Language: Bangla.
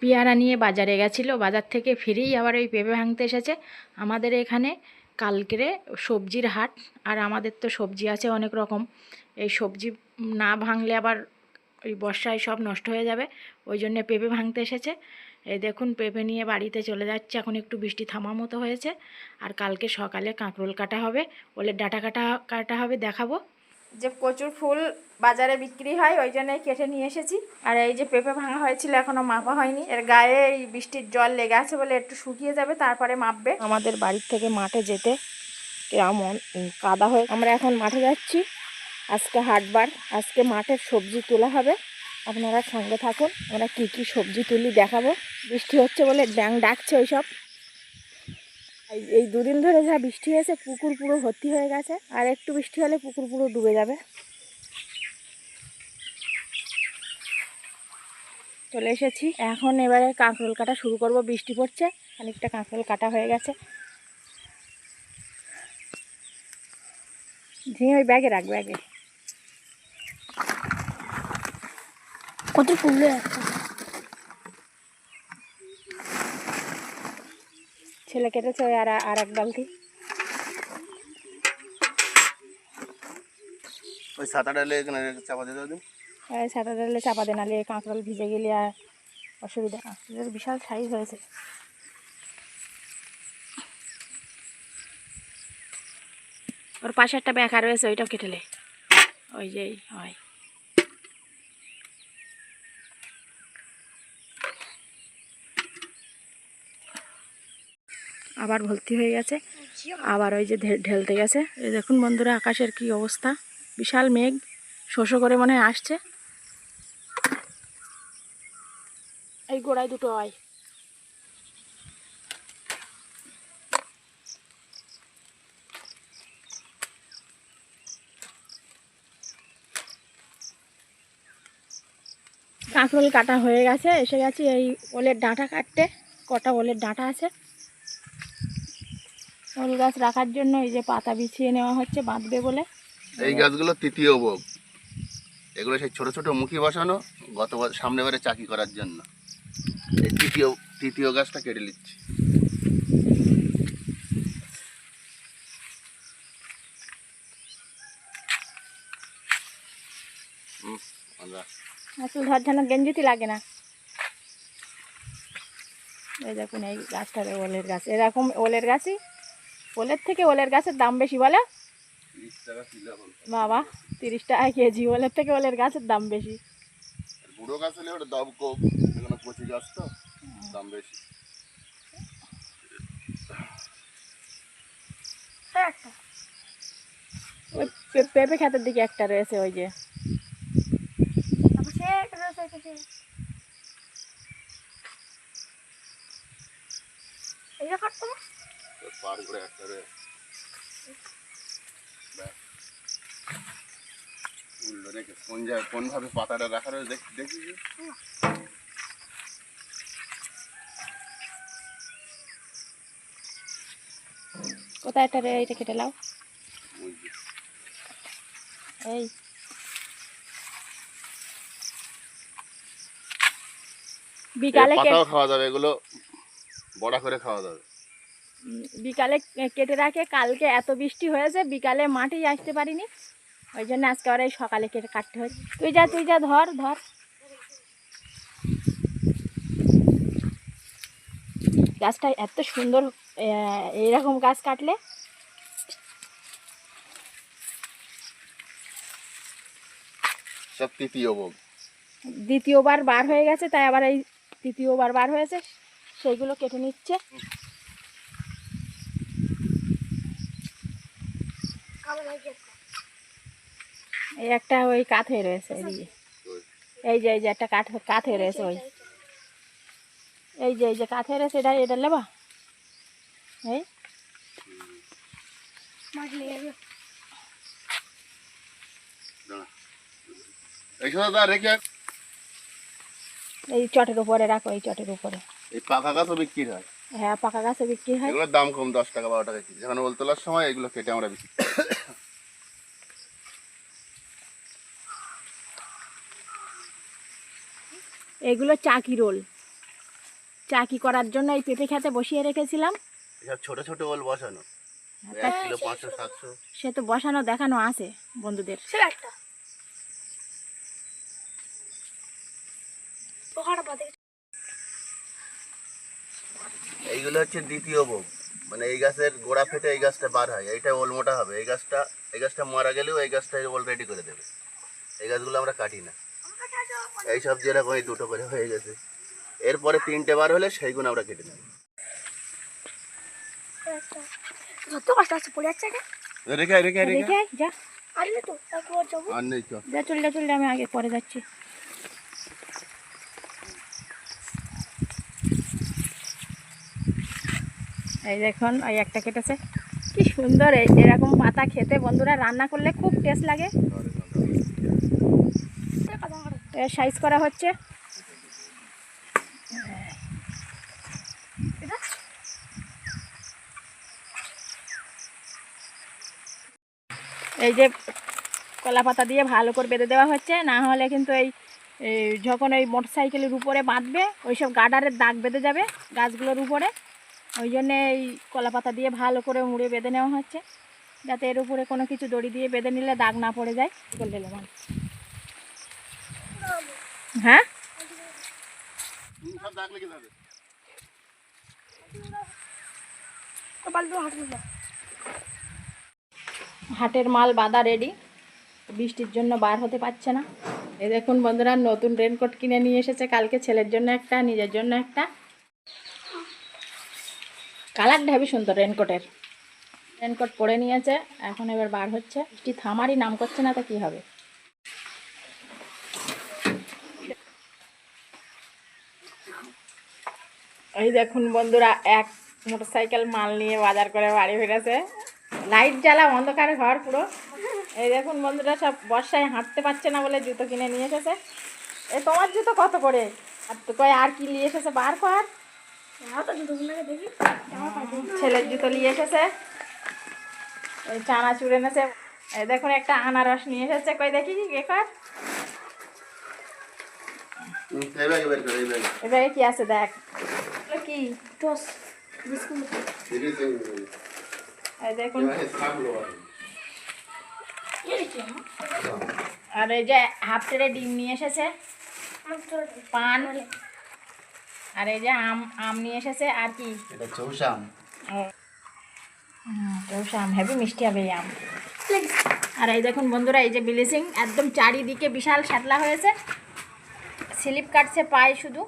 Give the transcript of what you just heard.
পেয়ারা নিয়ে বাজারে গেছিল। বাজার থেকে ফিরেই আবার ওই পেঁপে ভাঙতে এসেছে। আমাদের এখানে কালকেরে সবজির হাট, আর আমাদের তো সবজি আছে অনেক রকম। এই সবজি না ভাঙলে আবার ওই বর্ষায় সব নষ্ট হয়ে যাবে। ওই জন্যে পেঁপে ভাঙতে এসেছে। এই দেখুন, পেঁপে নিয়ে বাড়িতে চলে যাচ্ছে। এখন একটু বৃষ্টি থামা মতো হয়েছে। আর কালকে সকালে কাঁকরোল কাটা হবে। ওলের ডাটা কাটা কাটা হবে, দেখাবো। যে প্রচুর ফুল বাজারে বিক্রি হয়, ওই জন্যই কেটে নিয়ে এসেছি। আর এই যে পেঁপে ভাঙা হয়েছিল, এখনও মাপা হয়নি। এর গায়ে এই বৃষ্টির জল লেগে আছে বলে একটু শুকিয়ে যাবে, তারপরে মাপবে। আমাদের বাড়ির থেকে মাঠে যেতে কেমন কাদা হয়ে আমরা এখন মাঠে যাচ্ছি। আজকে হাটবার, আজকে মাঠের সবজি তোলা হবে। আপনারা সঙ্গে থাকুন, আমরা কি কি সবজি তুলি দেখাবো। বৃষ্টি হচ্ছে বলে ড্যাং ডাকছে ওইসব। এই দুদিন ধরে যা বৃষ্টি হয়েছে, পুকুর পুরো ভর্তি হয়ে গেছে। আর একটু বৃষ্টি হলে পুকুর পুরো ডুবে যাবে। চলে এসেছি। এখন এবারে কাঁকরোল কাটা শুরু করব। বৃষ্টি পড়ছে, খানিকটা কাঁকরোল কাটা হয়ে গেছে। ঝিঙে ওই ব্যাগে রাখ, ব্যাগে। কত ফুল ছেলে কেটেছে ওই আর আর এক বালতি। ওই সাঁতার ডালে চাপা দিয়ে দিন। ওই সাদা ডালে চাপা দে নালে কাঁকরোল ভিজে গেলে আর অসুবিধা বিশাল সাইজ হয়েছে। ওর পাশে একটা ব্যাকা রয়েছে ওইটাও কেটেলে ওই যে এই, হয় আবার ভর্তি হয়ে গেছে। আবার ওই যে ঢেলতে গেছে। দেখুন বন্ধুরা, আকাশের কি অবস্থা। বিশাল মেঘ। শোষো করে মনে হয় আসছে। এই গোড়ায় দুটো হয় কাঁকরোল কাটা হয়ে গেছে। এসে গেছি এই ওলের ডাঁটা কাটতে। কটা ওলের ডাঁটা আছে। ওল গাছ রাখার জন্য এই যে পাতা বিছিয়ে নেওয়া হচ্ছে বাঁধবে বলে। এই গাছগুলো তৃতীয় ভোগ। এগুলো সেই ছোট ছোট মুখি বসানো গত সামনে বারে চাকি করার জন্য। এই তৃতীয় তৃতীয় গাছটা কেটে নিচ্ছি। আসলে ধর যেন গেঞ্জিতি লাগে না। এই দেখুন এই গাছটা ওলের গাছ। এরকম ওলের গাছই ওলের থেকে ওলের গাছের দাম বেশি বলে? বাবা তিরিশ টাকা কেজি ওলের থেকে ওলের গাছের দাম বেশি। বুড়ো গাছ হলে ওটা দাম কম এখানে কচি গাছ তো দাম বেশি। ওই পেঁপে খাতের দিকে একটা রয়েছে ওই যে। পার করে একটা রে রেখে কোন জায়গায় ভাবে পাতাটা রাখা রয়েছে দেখ- কোথায় একটা রে এইটা কেটে লাও এই। বিকালে পাতাও খাওয়া যাবে এগুলো বড়া করে খাওয়া যাবে। বিকালে কেটে রাখে। কালকে এত বৃষ্টি হয়েছে বিকালে মাঠেই আসতে পারিনি। ওই জন্য আজকে আবার এই সকালে কেটে কাটতে হয়েছে তুই যা তুই যা ধর ধর। গাছটা এত সুন্দর এইরকম গাছ কাটলে। দ্বিতীয়বার বার হয়ে গেছে তাই আবার এই তৃতীয়বার বার হয়েছে। সেইগুলো কেটে নিচ্ছে। এই একটা ওই কাঠ রয়েছে এদিকে। এই যে এই যে একটা কাঠ কাঠ রয়েছে ওই। এই যে এই যে কাঠ রয়েছে এটা এটা নেবা? এই? এই চটের উপরে রাখো এই চটের উপরে। এই পাকা গাছও বিক্রি হয় হ্যাঁ পাকা গাছে বিক্রি হয়। এগুলোর দাম কম দশ টাকা বারো টাকা কেজি। যখন ওল তোলার সময় এগুলো কেটে আমরা বিক্রি এগুলো চাকি রোল। চাকি করার জন্য এই পেঁপে খেতে বসিয়ে রেখেছিলাম। এসব ছোট ছোট ওল বসানো। এক কিলো পাঁচশো সাতশো। সে তো বসানো দেখানো আছে বন্ধুদের। একটা পোকাটা পাতে এইগুলো হচ্ছে দ্বিতীয় ভোগ। মানে এই গাছের গোড়া ফেটে এই গাছটা বার হয় এইটা ওল মোটা হবে। এই গাছটা এই গাছটা মারা গেলেও এই গাছটা ওল রেডি করে দেবে। এই গাছগুলো আমরা কাটি না। এই সব যেরকম এই দুটো করে হয়ে গেছে। এরপরে তিনটে বার হলে সেইগুলো আমরা কেটে নেব। রেখে রেখে যা। আর নেই চললে আমি আগে পরে যাচ্ছি। এই দেখুন ওই একটা কেটেছে। কি সুন্দর এই, এরকম পাতা খেতে। বন্ধুরা, রান্না করলে খুব টেস্ট লাগে। সাইজ করা হচ্ছে। এই যে কলা পাতা দিয়ে ভালো করে বেঁধে দেওয়া হচ্ছে। না হলে কিন্তু এই যখন ওই মোটর সাইকেলের উপরে বাঁধবে ওই সব গাডারের দাগ বেঁধে যাবে গাছগুলোর উপরে। ওই জন্যে এই কলা পাতা দিয়ে ভালো করে মুড়ে বেঁধে নেওয়া হচ্ছে। যাতে এর উপরে কোনো কিছু দড়ি দিয়ে বেঁধে নিলে দাগ না পড়ে যায়। লেমন হ্যাঁ? হাটের মাল বাঁধা রেডি বৃষ্টির জন্য বার হতে পারছে না। এই দেখুন বন্ধুরা, নতুন রেনকোট কিনে নিয়ে এসেছে। কালকে ছেলের জন্য একটা, নিজের জন্য একটা। কালারটা হেবি সুন্দর, রেনকোটের। রেনকোট পরে নিয়েছে, এখন এবার বার হচ্ছে। বৃষ্টি থামারই নাম করছে না তো কী হবে? এই দেখুন বন্ধুরা, এক মোটরসাইকেল মাল নিয়ে বাজার করে বাড়ি ফিরেছে। লাইট জ্বালা, অন্ধকার ঘর পুরো। এই দেখুন বন্ধুরা, সব বর্ষায় হাঁটতে পারছে না বলে জুতো কিনে নিয়ে এসেছে। এ তোমার জুতো কত করে? আর তো কয়, আর কি নিয়ে এসেছে? বার কর। ছেলের জুতো নিয়ে এসেছে। এই চানাচুর এনেছে। এই দেখুন একটা আনারস নিয়ে এসেছে। কই দেখি এ কর হুম, এই ব্যাগে বের করে এই ব্যাগে। এবারে কি আছে দেখ। কি? টস দেখুন। আর এই যে হাফ ট্রে ডিম নিয়ে এসেছে। পান। আর এই যে আম আম নিয়ে এসেছে আর কি? এটা চৌসাম চৌষা আম হেভি মিষ্টি হবে এই আম। আর এই দেখুন বন্ধুরা এই যে ব্লিচিং একদম চারিদিকে বিশাল শ্যাতলা হয়েছে। স্লিপ কাটছে পায়ে শুধু।